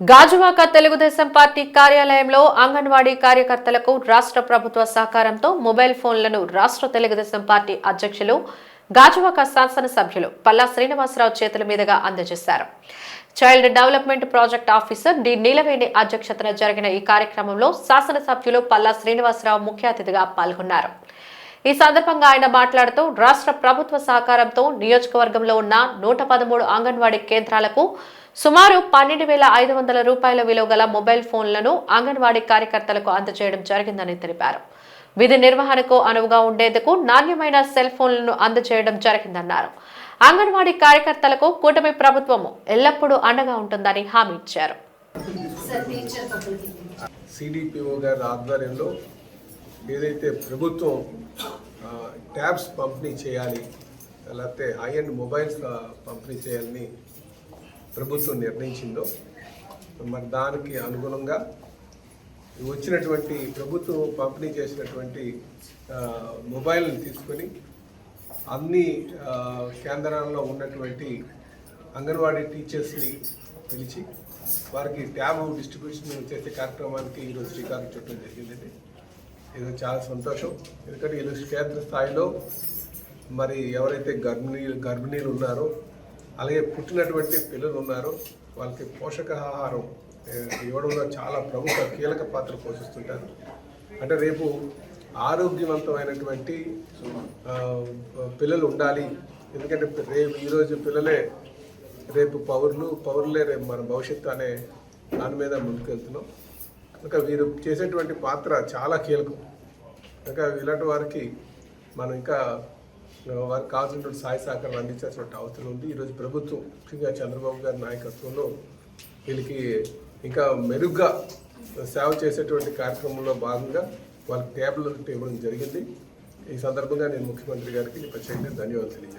Gajuwaka Telugu Desam party కార్యాలయంలో అంగన్వాడీ కార్యకర్తలకు రాష్ట్ర ప్రభుత్వ సహకారంతో మొబైల్ ఫోన్లను రాష్ట్ర తెలుగుదేశం పార్టీ అధ్యక్షులు గాజువాక శాసనసభ్యులు పల్లా శ్రీనివాసరావు చేతుల మీదుగా అందజేశారు. Child development project officer D Neelaveni అధ్యక్షతన జరిగిన ఈ కార్యక్రమంలో శాసనసభ్యులు పల్లా శ్రీనివాసరావు ముఖ్య అతిథిగా పాల్గొన్నారు. ఈ సందర్భంగా ఆయన మాట్లాడుతూ రాష్ట్ర ప్రభుత్వ సహకారంతో నియోజకవర్గంలో ఉన్న నూట పదమూడు అంగన్వాడీ కేంద్రాలకు సుమారు పన్నెండు వేల ఐదు వందల రూపాయల విలువ గల మొబైల్ ఫోన్లను అంగన్వాడీ కార్యకర్తలకు అందజేయడం జరిగిందని తెలిపారు. విధి నిర్వహణకు అనువుగా ఉండేందుకు నాణ్యమైన సెల్ ఫోన్లను అందజేయడం జరిగిందన్నారు. అంగన్వాడీ కార్యకర్తలకు కూటమి ప్రభుత్వము ఎల్లప్పుడూ అండగా ఉంటుందని హామీ ఇచ్చారు. సిడిపిఓ గారి ఆధ్వర్యంలో ఏదైతే ప్రభుత్వం ట్యాబ్స్ పంపిణీ చేయాలి లేకపోతే హై అండ్ మొబైల్స్ పంపిణీ చేయాలని ప్రభుత్వం నిర్ణయించిందో మరి దానికి అనుగుణంగా వచ్చినటువంటి ప్రభుత్వం పంపిణీ చేసినటువంటి మొబైల్ని తీసుకొని అన్ని కేంద్రాల్లో ఉన్నటువంటి అంగన్వాడీ టీచర్స్ని పిలిచి వారికి ట్యాబ్ డిస్ట్రిబ్యూషన్ చేసే కార్యక్రమానికి ఈరోజు శ్రీకారం చుట్టడం జరిగిందండి. ఇది చాలా సంతోషం. ఎందుకంటే వీళ్ళు క్షేత్ర స్థాయిలో మరి ఎవరైతే గర్భిణీలు గర్భిణీలు ఉన్నారో అలాగే పుట్టినటువంటి పిల్లలు ఉన్నారో వాళ్ళకి పోషకాహారం ఇవ్వడంలో చాలా ప్రముఖ కీలక పాత్ర పోషిస్తుంటారు. అంటే రేపు ఆరోగ్యవంతమైనటువంటి పిల్లలు ఉండాలి. ఎందుకంటే రేపు ఈరోజు పిల్లలే రేపు పౌరులు పౌరులే రేపు మన భవిష్యత్తు అనే దాని మీద ముందుకెళ్తున్నాం. కనుక వీరు చేసేటువంటి పాత్ర చాలా కీలకం. కనుక ఇలాంటి వారికి మనం ఇంకా వారికి కావాల్సినటువంటి సహాయ సహకారం అందించాల్సినటువంటి అవసరం ఉంది. ఈరోజు ప్రభుత్వం ముఖ్యంగా చంద్రబాబు గారి నాయకత్వంలో వీళ్ళకి ఇంకా మెరుగ్గా సేవ చేసేటువంటి కార్యక్రమంలో భాగంగా వాళ్ళకి టేబుల్ ఇవ్వడం జరిగింది. ఈ సందర్భంగా నేను ముఖ్యమంత్రి గారికి ప్రత్యేకంగా ధన్యవాదాలు తెలియజేస్తాను